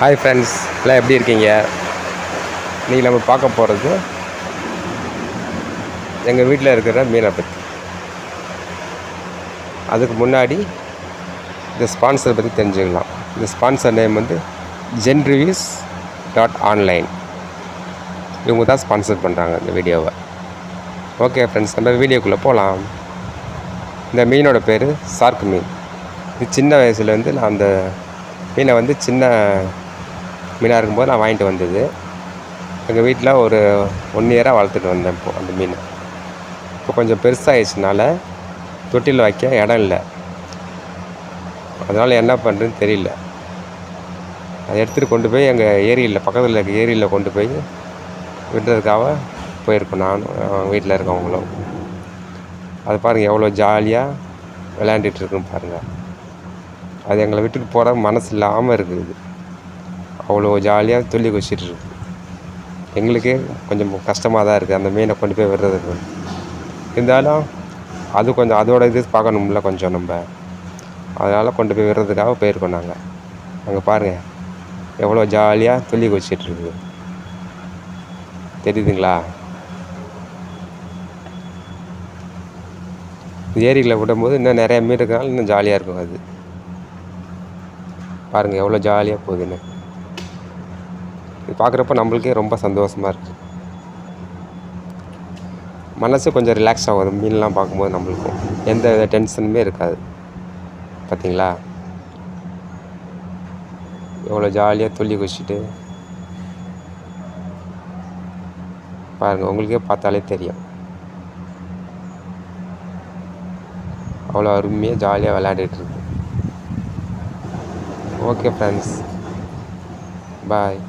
Hi friends எல்லாம் எப்படி இருக்கீங்க? இன்றைக்கி நம்ம பார்க்க போகிறது எங்கள் வீட்டில் இருக்கிற மீனை பற்றி அதுக்கு முன்னாடி இந்த ஸ்பான்சர் பற்றி தெரிஞ்சுக்கலாம். இந்த ஸ்பான்சர் நேம் வந்து ஜென் ரிவ்யூஸ் டாட் ஆன்லைன் இவங்க தான் ஸ்பான்சர் பண்ணுறாங்க இந்த வீடியோவை. ஓகே ஃப்ரெண்ட்ஸ் நம்ம வீடியோக்குள்ளே போகலாம் இந்த மீனோட பேர் சார்க் மீன். இது சின்ன வயசுலேருந்து நான் அந்த மீனை வந்து சின்ன மீனாக இருக்கும்போது நான் வாங்கிட்டு வந்தது. எங்கள் வீட்டில் ஒரு ஒன் இயராக வளர்த்துட்டு வந்தேன் இப்போது அந்த மீனை. இப்போ கொஞ்சம் பெருசாகிடுச்சுனால தொட்டியில் வைக்க இடம் இல்லை. அதனால் என்ன பண்ணுறதுன்னு தெரியல. அதை எடுத்துகிட்டு கொண்டு போய் எங்கள் ஏரியில் பக்கத்தில் இருக்க ஏரியில் கொண்டு போய் விடுறதுக்காக போயிருக்கோம் நானும் வீட்டில் இருக்கவங்களும். அது பாருங்கள் எவ்வளோ ஜாலியாக விளையாண்டுட்டு இருக்குன்னு பாருங்கள் அது எங்களை விட்டுட்டு போகிற மனசு இல்லாமல் இருக்குது. அவ்வளோ ஜாலியாக துள்ளி குதிச்சிட்டு எங்களுக்கு எங்களுக்கே கொஞ்சம் கஷ்டமாக தான் இருக்குது அந்த மீனை கொண்டு போய் விடுறதுக்கு. இருந்தாலும் அது கொஞ்சம் அதோட இது பார்க்கணும்ல கொஞ்சம் நம்ம. அதனால் கொண்டு போய் விடுறதுக்காக போயிருக்கோம் நாங்கள் அங்கே பாருங்கள் எவ்வளோ ஜாலியாக துள்ளி குச்சிட்ருக்கு தெரியுதுங்களா? ஏரியில் விடும்போது இன்னும் நிறைய மீன் இருக்கனால இன்னும் ஜாலியாக இருக்கும் அது. பாருங்கள் எவ்வளோ ஜாலியாக போகுதுன்னு. இது பார்க்குறப்ப நம்மளுக்கே ரொம்ப சந்தோஷமாக இருக்குது மனசு கொஞ்சம் ரிலாக்ஸ் ஆகும். மீன்லாம் பார்க்கும்போது நம்மளுக்கும் எந்த வித டென்ஷனுமே இருக்காது. பார்த்தீங்களா? எவ்வளோ ஜாலியாக துள்ளி குச்சிட்டு பாருங்கள் உங்களுக்கே பார்த்தாலே தெரியும். அவ்வளோ அருமையாக ஜாலியாக விளையாடிட்டுருக்கு ஓகே ஃப்ரெண்ட்ஸ் பாய்